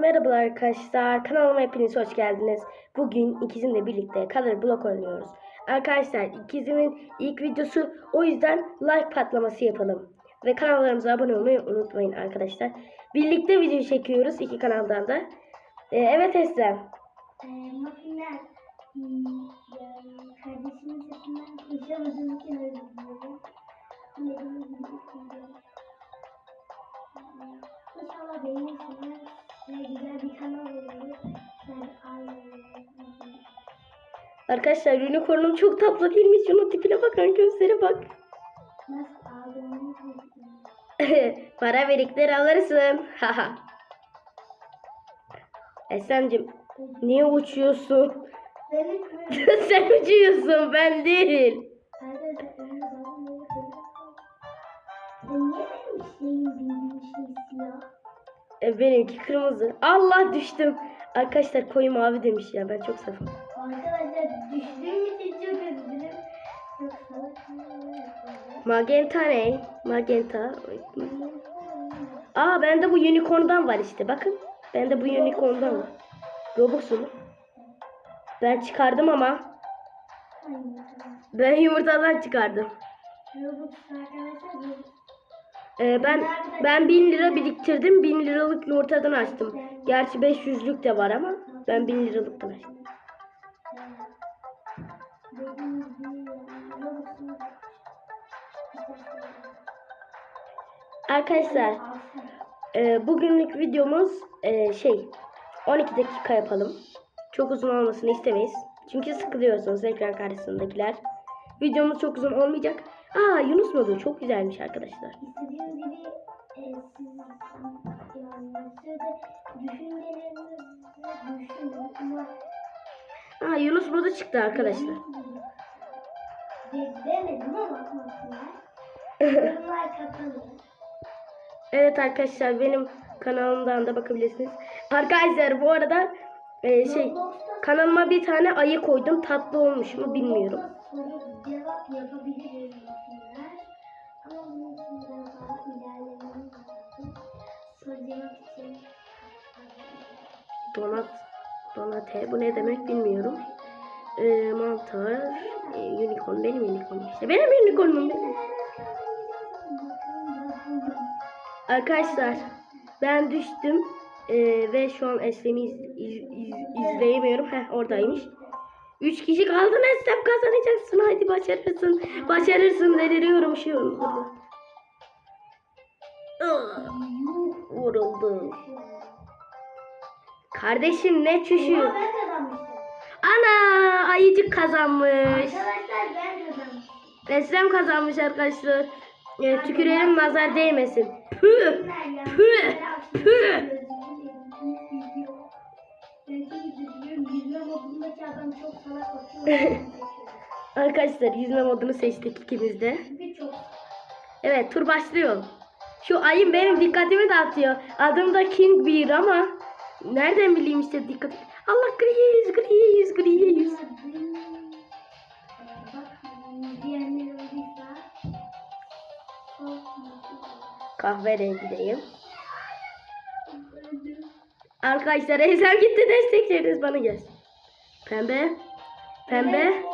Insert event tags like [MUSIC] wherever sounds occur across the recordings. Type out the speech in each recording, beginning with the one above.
merhabalar arkadaşlar. Kanalıma hepiniz hoş geldiniz. Bugün ikizimle birlikte Color Block oynuyoruz. Arkadaşlar ikizimin ilk videosu o yüzden like patlaması yapalım. Ve kanallarımıza abone olmayı unutmayın arkadaşlar. Birlikte video çekiyoruz iki kanaldan da. Ee, evet Eslem. Ee, dilerim. Arkadaşlar unicornum çok tatlı değil mi? Şunun tipine bakın gözlere bak. [LAUGHS] Para biriktir alırsın. Haha. Eslemcim niye uçuyorsun? [LAUGHS] Sen uçuyorsun ben değil. E, benimki kırmızı. Allah düştüm. Arkadaşlar koyu mavi demiş ya ben çok safım. Arkadaşlar düştüğüm için çok. Magenta ne? Magenta. Aa bende bu unicorn'dan var işte bakın. Bende bu unicorn'dan var. Robux'u mu? Ben çıkardım ama. Ben yumurtadan çıkardım. Robux arkadaşlar. Ee, ben ben 1000 lira biriktirdim. 1000 liralık yumurtadan açtım. Gerçi 500'lük de var ama ben 1000 liralıktan açtım. Arkadaşlar e, bugünlük videomuz e, şey 12 dakika yapalım. Çok uzun olmasını istemeyiz. Çünkü sıkılıyorsunuz ekran karşısındakiler. Videomuz çok uzun olmayacak. Aa Yunus modu çok güzelmiş arkadaşlar. İstediğiniz gibi e, siz yani sırada düşüncelerinizi düşünün ama Aa Yunus modu çıktı arkadaşlar. De, demedim ama atmasınlar. [LAUGHS] Yorumlar kapalı. Evet arkadaşlar benim kanalımdan da bakabilirsiniz. Arkadaşlar bu arada e, şey kanalıma bir tane ayı koydum. Tatlı olmuş mu bilmiyorum. soru cevap yapabiliriz Donat Donate bu ne demek bilmiyorum. E, mantar e, unicorn benim unicornum işte. Benim unicornum benim. Arkadaşlar ben düştüm e, ve şu an Eslem'i iz, iz- iz- izleyemiyorum. Heh oradaymış. Üç kişi kaldın Eslem kazanacaksın. Hadi başarırsın. Başarırsın. Deliriyorum şu an burada. Ah, Vuruldu. Kardeşim ne çüşü. Ama ben kazanmıştım. Ana ayıcık kazanmış. Arkadaşlar ben kazanmıştım. Eslem kazanmış arkadaşlar. E, tükürelim nazar değmesin. Püh. Püh. Püh. Arkadaşlar yüzme modunu seçtik ikimiz de. Evet tur başlıyor. Şu ayın benim dikkatimi dağıtıyor. Adım da King Bear ama nereden bileyim işte dikkat. Allah griyiz griyiz griyiz. Kahverengideyim. Arkadaşlar Ezel gitti destekleriniz bana gelsin. Pembe. Pembe. Oha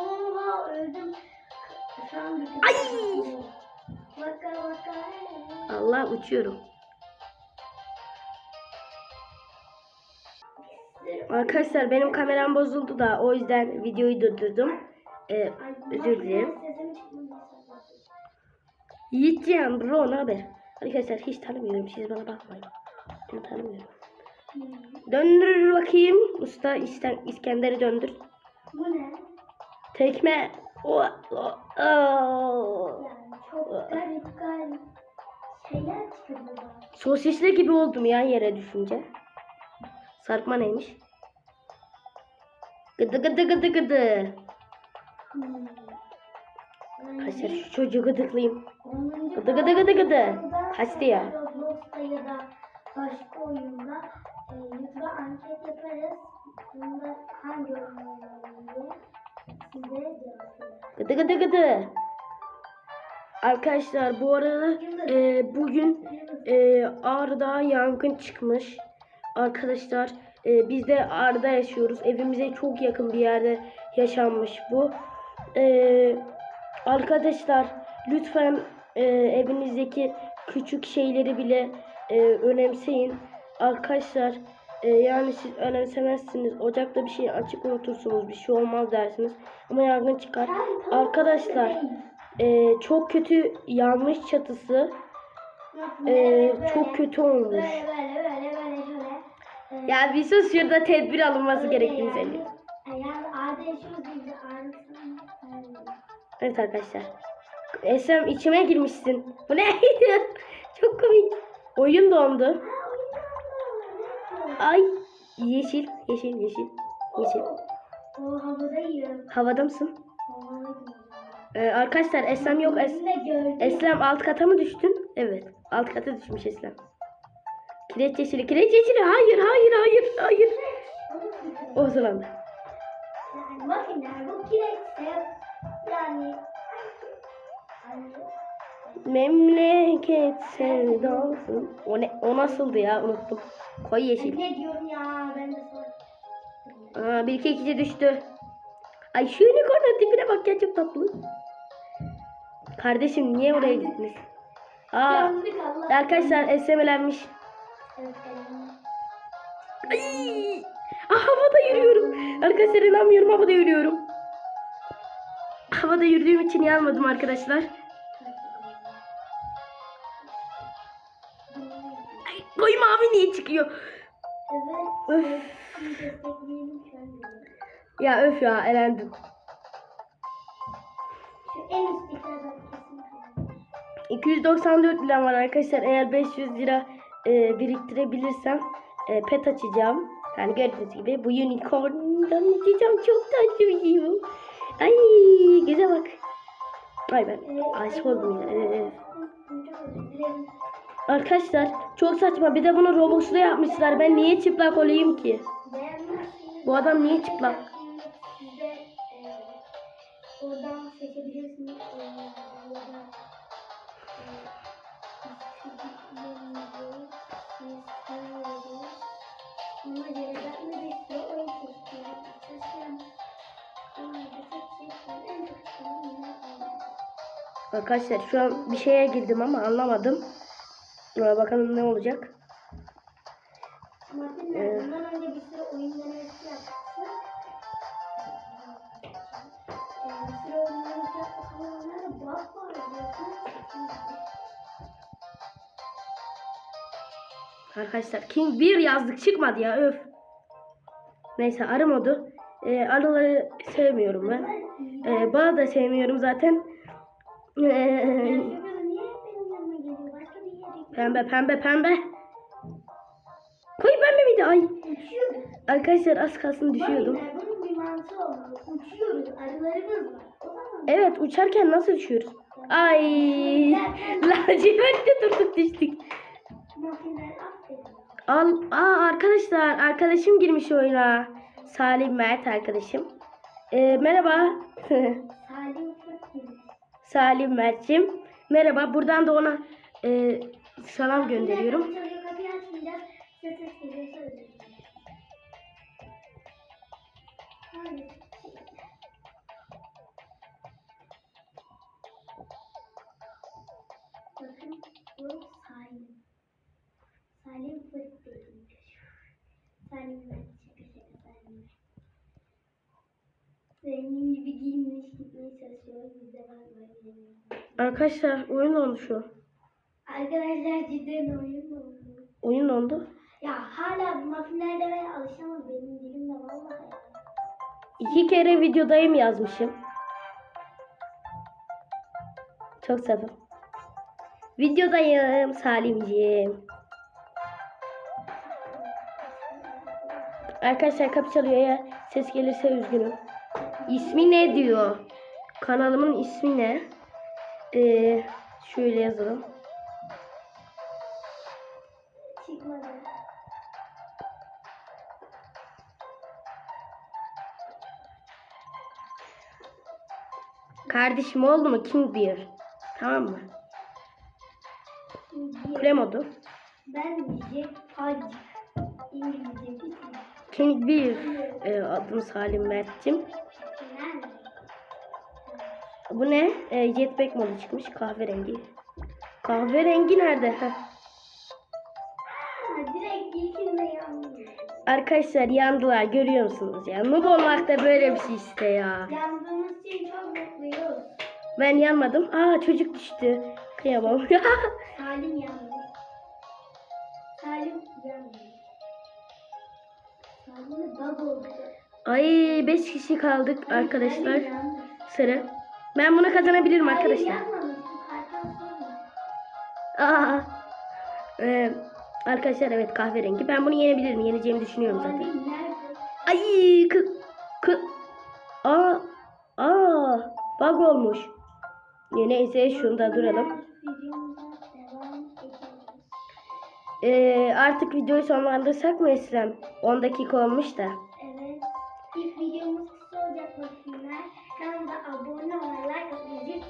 Allah uçuyorum. Arkadaşlar benim kameram bozuldu da o yüzden videoyu durdurdum. Ee, özür dilerim. Yiğitcan bro ne haber? Arkadaşlar hiç tanımıyorum siz bana bakmayın. Ben tanımıyorum. Döndür bakayım. Usta İskender'i döndür. Bu ne? Tekme. O, o, o. Yani çok garip garip şeyler burada. Sosisli gibi oldum ya yere düşünce. Sarkma neymiş? Gıdı gıdı gıdı gıdı. Hmm. Arkadaşlar şu çocuğu gıdıklayayım. Gıdı gıdı gıdı gıdı. Kaçtı ya. Roblox'ta ya da başka oyunda e, YouTube'a anket yaparız. Bunda hangi oyun oynayalım diye size cevap verir. Gıdı gıdı gıdı. Arkadaşlar bu arada e, bugün e, Ağrı'da yangın çıkmış. arkadaşlar e, biz de Arda yaşıyoruz. Evimize çok yakın bir yerde yaşanmış bu. E, arkadaşlar lütfen e, evinizdeki küçük şeyleri bile e, önemseyin. Arkadaşlar e, yani siz önemsemezsiniz. Ocakta bir şey açık unutursunuz. Bir şey olmaz dersiniz. Ama yangın çıkar. Arkadaşlar e, çok kötü yanmış çatısı. e, çok kötü olmuş. Ee, Ya bir sus şurada tedbir alınması gerektiğini söylüyor. Evet arkadaşlar. Esem içime girmişsin. Bu ne? [LAUGHS] Çok komik. Oyun dondu. Ay yeşil yeşil yeşil yeşil. O havadayım. Havada mısın? Havadayım. Ee, arkadaşlar Eslem yok. Es. Eslem alt kata mı düştün? Evet. Alt kata düşmüş Eslem. Kireç yeşili, kireç yeşili. Hayır, hayır, hayır, hayır. O zaman. Yani muffinler bu kireçse yani Memleket sevdası. O ne? O nasıldı ya? Unuttum. Koy yeşil. ne diyorum ya ben de. Aa, bir iki ikici düştü. Ay şu unicornun tipine bak ya çok tatlı. Kardeşim niye oraya gittiniz? Aa, arkadaşlar esmelenmiş. Evet. Ay! Ah, havada yürüyorum. Arkadaşlar inanmıyorum havada yürüyorum. Havada yürüdüğüm için yanmadım arkadaşlar. Ay, koy mavi niye çıkıyor? Evet. Öf. Ya öf ya elendim. Şu en üstteki adam kesin kaldı. 294 liram var arkadaşlar. Eğer 500 lira e, biriktirebilirsem e, pet açacağım. Yani gördüğünüz gibi bu unicorn'dan açacağım. Çok tatlı bir şey bu. Ay göze bak. Ay ben aşık oldum ya. Dilerim. Arkadaşlar çok saçma. Bir de bunu Robux'da yapmışlar. Ben niye çıplak olayım ki? Bu adam niye çıplak? Arkadaşlar şu an bir şeye girdim ama anlamadım. Bakalım ne olacak. Arkadaşlar King 1 yazdık çıkmadı ya öf. Neyse arı modu. Ee, arıları sevmiyorum ben. Ee, bağı da sevmiyorum zaten. Ee, pembe pembe pembe. Koy pembe bir de ay. Arkadaşlar az kalsın düşüyordum. Evet uçarken nasıl düşüyoruz? Ay laciverte durduk düştük. Al, aa arkadaşlar arkadaşım girmiş oyuna. Salim Mert arkadaşım. Ee, merhaba. [LAUGHS] Salim. Salim Mert'cim. Merhaba. Buradan da ona e, selam gönderiyorum. Kapı çalıyor. Kapıyı açmayacağız. Ses ses geliyor. Söyle. Hayır. Bakın bu Salim. Salim Fırtın. Salim ben şaka şaka Salim ben. Zengin gibi giyinmiş gitmeye çalışıyor. Biz de var böyle giyiniyoruz. Arkadaşlar oyun oldu şu. Arkadaşlar cidden oyun oldu. Oyun oldu. Ya hala muffinler demeye alışamadım benim dilimde vallahi ya. İki kere videodayım yazmışım. Çok sevdim. Videodayım Salimciğim. Arkadaşlar kapı çalıyor ya. Ses gelirse üzgünüm. İsmi ne diyor? Kanalımın ismi ne? Ee, şöyle yazalım. Çıkmadı. Kardeşim oldu mu King Beer? Tamam mı? Kule modu. Ben diyecek Hacı. İngilizce? King 1. Ee, adım Salim Mert'cim. Bu ne? Ee, jetpack modu çıkmış. Kahverengi. Kahverengi nerede? Heh. Arkadaşlar yandılar görüyor musunuz ya? Noob olmak da böyle bir şey işte ya. Yandığımız için çok mutluyuz. Ben yanmadım. Aa çocuk düştü. Kıyamam. [LAUGHS] Salim yandı. Salim yandı. Ay 5 kişi kaldık arkadaşlar. Sıra. Ben bunu kazanabilirim arkadaşlar. sorma. Aa. Ee, arkadaşlar evet kahverengi. Ben bunu yenebilirim. Yeneceğimi düşünüyorum zaten. Ay kı kı Aa aa bug olmuş. Neyse şunda duralım. Ee, artık videoyu sonlandırsak mı Eslem? 10 dakika olmuş da. Evet. İlk videomuz kısa olacak. Kanalımıza abone olmayı, like atmayı.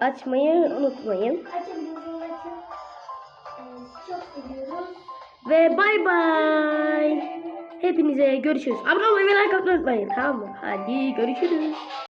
Açmayı unutmayın. Açın bildirimleri açın. Ee, çok seviyoruz. Ve bay bay. Hepinize görüşürüz. Abone olmayı ve like atmayı unutmayın. Tamam mı? Hadi görüşürüz.